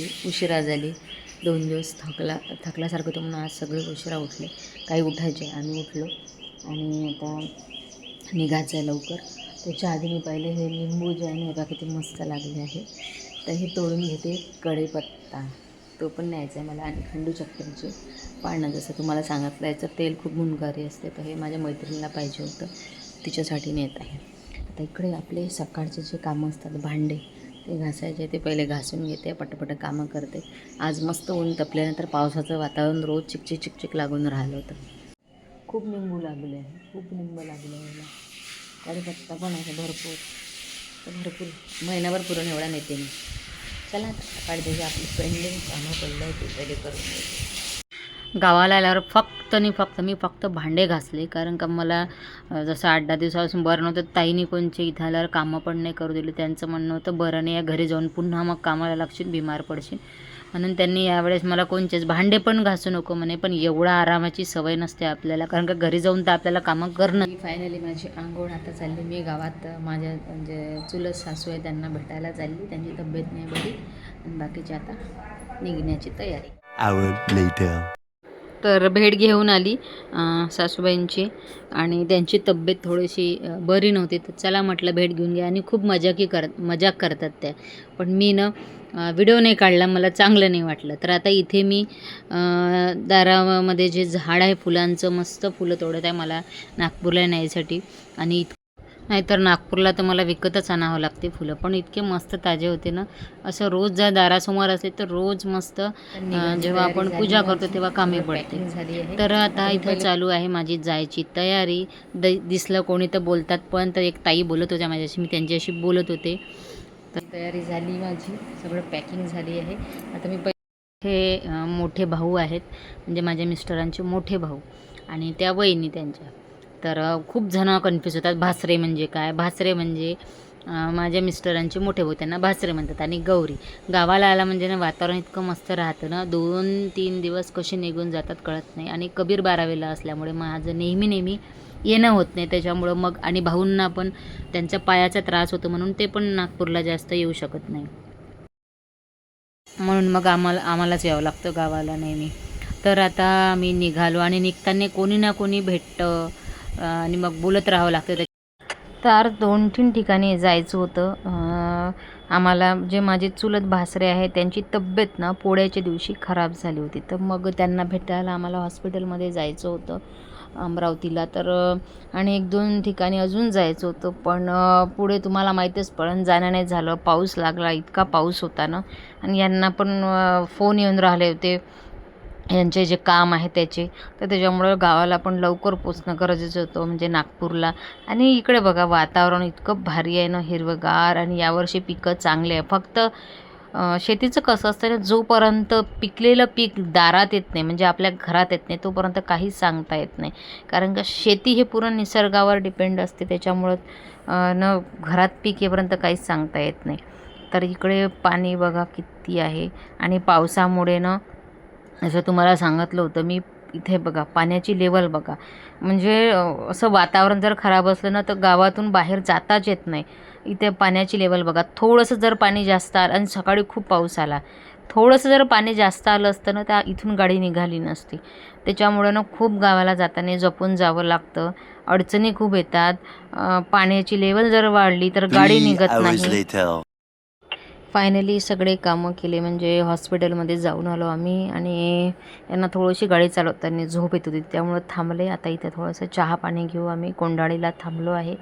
माझी उशिरा झाली. दोन दिवस थकला थकल्यासारखं होतं म्हणून आज सगळे उशिरा उठले. काही उठायचे आम्ही उठलो आणि आता निघायचं आहे लवकर. त्याच्या आधी मी पहिले हे लिंबू जे आहे ना किती मस्त लागले आहे. तर हे तोडून घेते कढीपत्ता. तो पण न्यायचा आहे मला आणि खंडू चक्करचे पानं जसं तुम्हाला सांगितलं याचं तेल खूप गुणकारी असते. तर हे माझ्या मैत्रिणीला पाहिजे होतं. तिच्यासाठी नेत आहे. आता इकडे आपले सकाळचे जे कामं असतात भांडे. ते घासायचे ते पहिले घासून घेते पटपट कामं करते. आज मस्त ऊन तपल्यानंतर पावसाचं वातावरण रोज चिकचिक चिकचिक लागून राहिलं होतं. खूप निंबू लागले आहे खूप निंबू लागले मला. कडीपत्ता पण आहे भरपूर. भरपूर महिनाभर पुरण एवढा नेते मी. चला आता आपली पेंडिंग कामं पडलं आहे ते पहिले करून गावाला आल्यावर फक्त आणि फक्त मी फक्त भांडे घासले. कारण का मला जसं आठ दहा दिवसापासून बरं नव्हतं ताईने कोणचे इथं आल्यावर कामं पण नाही करू दिली. त्यांचं म्हणणं होतं बरं नाही या घरी जाऊन पुन्हा मग कामाला लागशील बिमार पडशील. म्हणून त्यांनी यावेळेस मला कोणचेच भांडे पण घासू नको म्हणे पण एवढा आरामाची सवय नसते आपल्याला. कारण का घरी जाऊन तर आपल्याला कामं करणं. फायनली माझी आंघोळ आता चालली. मी गावात माझ्या म्हणजे चुलत सासू आहे त्यांना भेटायला चालली. त्यांची तब्येत नाही बरी. आणि बाकीची आता निघण्याची तयारी. Hour later. तर भेट घेऊन आली सासूबाईंची. आणि त्यांची तब्येत थोडीशी बरी नव्हती. तर चला म्हटलं भेट घेऊन घ्या. आणि खूप मजाकी कर मजाक करतात त्या. पण मी न व्हिडिओ नाही काढला. मला चांगलं नाही वाटलं. तर आता इथे मी दारामध्ये जे झाड आहे फुलांचं मस्त फुलं तोडत आहे मला नागपूरला न्यायसाठी. आणि इत नाहीतर नागपूरला तर मला विकतच आणावं लागते फुलं. पण इतके मस्त ताजे होते ना. असं रोज जर दारासमोर असले तर रोज मस्त जेव्हा आपण पूजा करतो तेव्हा कामी पडते. तर आता इथं चालू आहे माझी जायची तयारी. द दिसलं कोणी तर बोलतात पण तर एक ताई बोलत होत्या माझ्याशी मी त्यांच्याशी बोलत होते. तर तयारी झाली माझी सगळं पॅकिंग झाली आहे. आता मी हे मोठे भाऊ आहेत म्हणजे माझ्या मिस्टरांचे मोठे भाऊ आणि त्या वहिनी त्यांच्या. तर खूप जण कन्फ्यूज होतात. भासरे म्हणजे काय? भासरे म्हणजे माझ्या मिस्टरांचे मोठे भाऊ. त्यांना भासरे म्हणतात आणि गौरी. गावाला आला म्हणजे ना वातावरण इतकं मस्त राहतं ना दोन तीन दिवस कसे निघून जातात कळत नाही. आणि कबीर बारावेला असल्यामुळे माझं नेहमी नेहमी येणं होत नाही. त्याच्यामुळं मग आणि भाऊंना पण त्यांच्या पायाचा त्रास होतो म्हणून ते पण नागपूरला जास्त येऊ शकत नाही. म्हणून मग आम्हाला आम्हालाच यावं लागतं गावाला नेहमी. तर आता आम्ही निघालो आणि निघताना कोणी ना कोणी भेटतं. आणि मग बोलत राहावं लागतं तर दोन तीन ठिकाणी जायचं होतं. आम्हाला जे माझे चुलत भासरे आहे त्यांची तब्येत ना पोळ्याच्या दिवशी खराब झाली होती. तर मग त्यांना भेटायला आम्हाला हॉस्पिटलमध्ये जायचं होतं अमरावतीला. तर आणि एक दोन ठिकाणी अजून जायचं होतं. पण पुढे तुम्हाला माहीतच पडन जाणं नाही झालं. पाऊस लागला इतका पाऊस होता ना. आणि यांना पण फोन येऊन राहिले होते. यांचे जे काम आहे त्याचे तर त्याच्यामुळं गावाला पण लवकर पोचणं गरजेचं होतं म्हणजे नागपूरला. आणि इकडे बघा वातावरण इतकं भारी आहे ना हिरवंगार आणि यावर्षी पिकं चांगले आहे. फक्त शेतीचं कसं असतं ना जोपर्यंत पिकलेलं पीक दारात येत नाही म्हणजे आपल्या घरात येत नाही तोपर्यंत काहीच सांगता येत नाही. कारण का शेती हे पूर्ण निसर्गावर डिपेंड असते त्याच्यामुळं न घरात पीक येपर्यंत काहीच सांगता येत नाही. तर इकडे पाणी बघा किती आहे. आणि पावसामुळे ना जसं तुम्हाला सांगितलं होतं. मी इथे बघा पाण्याची लेवल बघा. म्हणजे असं वातावरण जर खराब असलं ना तर गावातून बाहेर जाताच येत नाही. इथे पाण्याची लेवल बघा. थोडंसं जर पाणी जास्त आलं आणि सकाळी खूप पाऊस आला. थोडंसं जर पाणी जास्त आलं असतं ना त्या इथून गाडी निघाली नसती. त्याच्यामुळं ना खूप गावाला जाताना जपून जावं लागतं. अडचणी खूप येतात. पाण्याची लेवल जर वाढली तर गाडी निघत नाही. फायनली सगळे कामं केले. म्हणजे हॉस्पिटलमध्ये जाऊन आलो आम्ही आणि यांना थोडीशी गाडी चालवताना झोप येत होती. त्यामुळं थांबले. आता इथे थोडंसं चहा पाणी घेऊ आम्ही कोंडाळीला थांबलो आहे.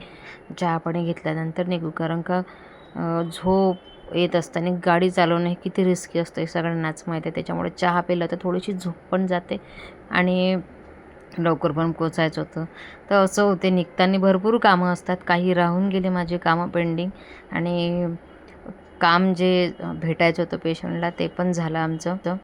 चहा पाणी घेतल्यानंतर निघू. कारण का झोप येत असताना गाडी चालवणं हे किती रिस्की असतं हे सगळ्यांनाच माहीत आहे. त्याच्यामुळे चहा पिला तर थोडीशी झोप पण जाते आणि लवकर पण पोचायचं होतं. तर असं होते. निघताना भरपूर कामं असतात. काही राहून गेले माझे कामं पेंडिंग आणि काम जे भेटायचं होतं पेशंटला ते पण झालं आमचं.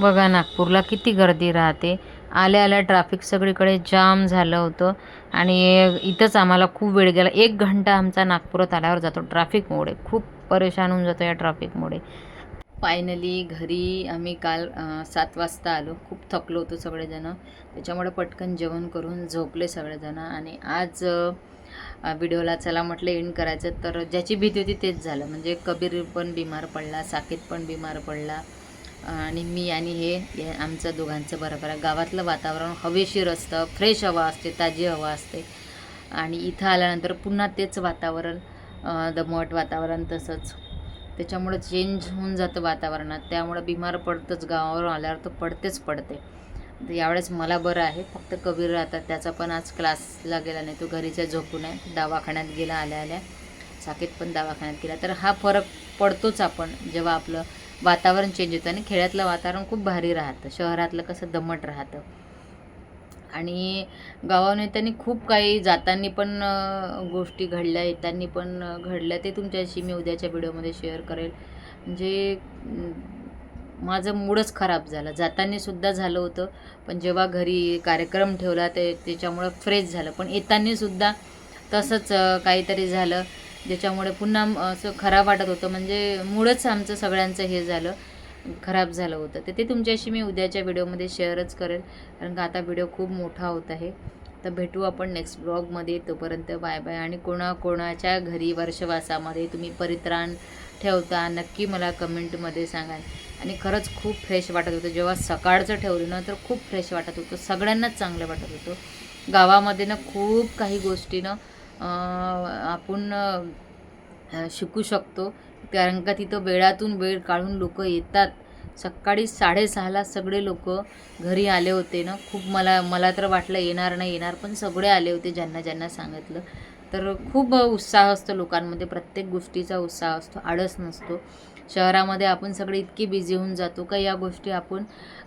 बघा नागपूरला किती गर्दी राहते. आल्या आल्या ट्रॅफिक सगळीकडे जाम झालं होतं. आणि इथंच आम्हाला खूप वेळ गेला. एक घंटा आमचा नागपुरात आल्यावर जातो. ट्रॅफिकमुळे खूप परेशान होऊन जातो या ट्रॅफिकमुळे फायनली घरी आम्ही काल सात वाजता आलो. खूप थकलो होतो सगळेजणं. त्याच्यामुळे पटकन जेवण करून झोपले सगळेजणं. आणि आज व्हिडिओला चला म्हटलं एंड करायचं. तर ज्याची भीती होती तेच झालं. म्हणजे कबीर पण बिमार पडला साकेत पण बिमार पडला. आणि मी आणि हे आमचं दोघांचं बरोबर. आहे गावातलं वातावरण हवेशीर असतं फ्रेश हवा असते ताजी हवा असते. आणि इथं आल्यानंतर पुन्हा तेच वातावरण दमट वातावरण तसंच. त्याच्यामुळं चेंज होऊन जातं वातावरणात. त्यामुळं बिमार पडतंच गावावरून आल्यावर तर पडतेच पडते. तर यावेळेस मला बरं आहे. फक्त कबीर राहतात. त्याचा पण आज क्लासला गेला नाही. तो घरीच्या झोपून आहे. दवाखान्यात गेला आल्या आल्या. साकेत पण दवाखान्यात गेला. तर हा फरक पडतोच आपण. जेव्हा आपलं वातावरण चेंज होतं आणि खेड्यातलं वातावरण खूप भारी राहतं. शहरातलं कसं दमट राहतं. आणि गावानेत्यांनी खूप काही जाताना पण गोष्टी घडल्या. येताना पण घडल्या. ते तुमच्याशी मी उद्याच्या व्हिडिओमध्ये शेअर करेल. म्हणजे माझं मूडच खराब झालं. जाताना सुद्धा झालं होतं पण जेव्हा घरी कार्यक्रम ठेवला ते त्याच्यामुळं फ्रेश झालं. पण येताना सुद्धा तसंच काहीतरी झालं ज्याच्यामुळे पुन्हा असं खराब वाटत होतं. म्हणजे मूडच आमचं सगळ्यांचं हे झालं खराब झालं होतं. तर ते तुमच्याशी मी उद्याच्या व्हिडिओमध्ये शेअरच करेल कारण का आता व्हिडिओ खूप मोठा होत आहे. तर भेटू आपण नेक्स्ट ब्लॉगमध्ये तोपर्यंत बाय बाय आणि कोणाकोणाच्या घरी वर्षवासामध्ये तुम्ही परित्राण ठेवता नक्की मला कमेंटमध्ये सांगा. आणि खरंच खूप फ्रेश वाटत होतं. जेव्हा सकाळचं ठेवलं ना तर खूप फ्रेश वाटत होतं. सगळ्यांनाच चांगलं वाटत होतं. गावामध्ये ना खूप काही गोष्टीनं आपण शिकू शकतो. कारण का तिथं वेळातून वेळ काढून लोक येतात. सकाळी साडेसहाला सगळे लोक घरी आले होते ना. खूप मला मला तर वाटलं येणार नाही येणार पण सगळे आले होते ज्यांना ज्यांना सांगितलं. तर खूप उत्साह असतो लोकांमध्ये प्रत्येक गोष्टीचा उत्साह असतो आळस नसतो. शहरामध्ये आपण सगळे इतकी बिझी होऊन जातो का या गोष्टी आपण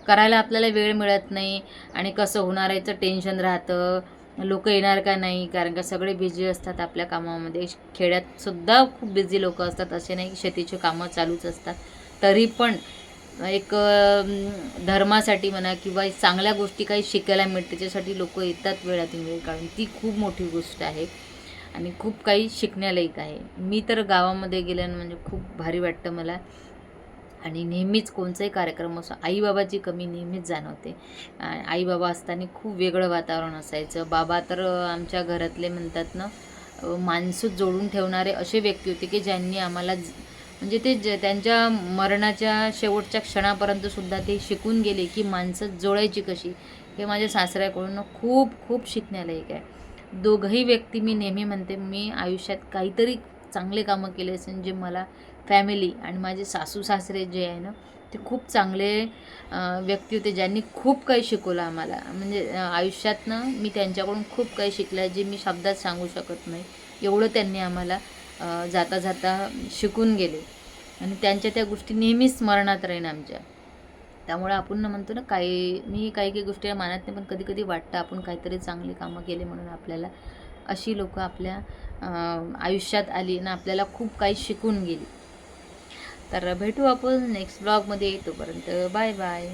करायला आपल्याला वेळ मिळत नाही आणि कसं होणार याचं टेन्शन राहतं. लोक येणार का नाही? कारण का सगळे बिझी असतात आपल्या कामामध्ये. खेड्यातसुद्धा खूप बिझी लोक असतात असे नाही की शेतीची कामं चालूच असतात. तरी पण एक धर्मासाठी म्हणा किंवा चांगल्या गोष्टी काही शिकायला मिळते त्याच्यासाठी लोक येतात वेळातून वेळ काढून. ती खूप मोठी गोष्ट आहे आणि खूप काही शिकण्यालायक आहे. मी तर गावामध्ये गेल्यानं म्हणजे खूप भारी वाटतं मला. आणि नेहमीच कोणचाही कार्यक्रम असो आईबाबाची कमी नेहमीच जाणवते. आईबाबा असताना खूप वेगळं वातावरण असायचं. बाबा तर आमच्या घरातले म्हणतात ना माणसं जोडून ठेवणारे असे व्यक्ती होते की ज्यांनी आम्हाला म्हणजे ते ज त्यांच्या मरणाच्या शेवटच्या क्षणापर्यंत सुद्धा ते शिकून गेले की माणसं जोडायची कशी हे माझ्या सासऱ्याकडून खूप खूप शिकण्यालायक आहे. दोघंही व्यक्ती मी नेहमी म्हणते मी आयुष्यात काहीतरी चांगले कामं केले असेल जे मला फॅमिली आणि माझे सासू सासरे जे आहे ना ते खूप चांगले व्यक्ती होते ज्यांनी खूप काही शिकवलं आम्हाला. म्हणजे आयुष्यातनं मी त्यांच्याकडून खूप काही शिकलं आहे जे मी शब्दात सांगू शकत नाही. एवढं त्यांनी आम्हाला जाता जाता शिकून गेले. आणि त्यांच्या त्या गोष्टी नेहमीच स्मरणात राहीन आमच्या. त्यामुळे आपण ना म्हणतो ना काही मी काही काही गोष्टी मानत नाही पण कधी कधी वाटतं आपण काहीतरी चांगली कामं केले म्हणून आपल्याला अशी लोकं आपल्या आयुष्यात आली ना आपल्याला खूप काही शिकून गेली. तर भेटू आपण नेक्स्ट ब्लॉगमध्ये येतोपर्यंत बाय बाय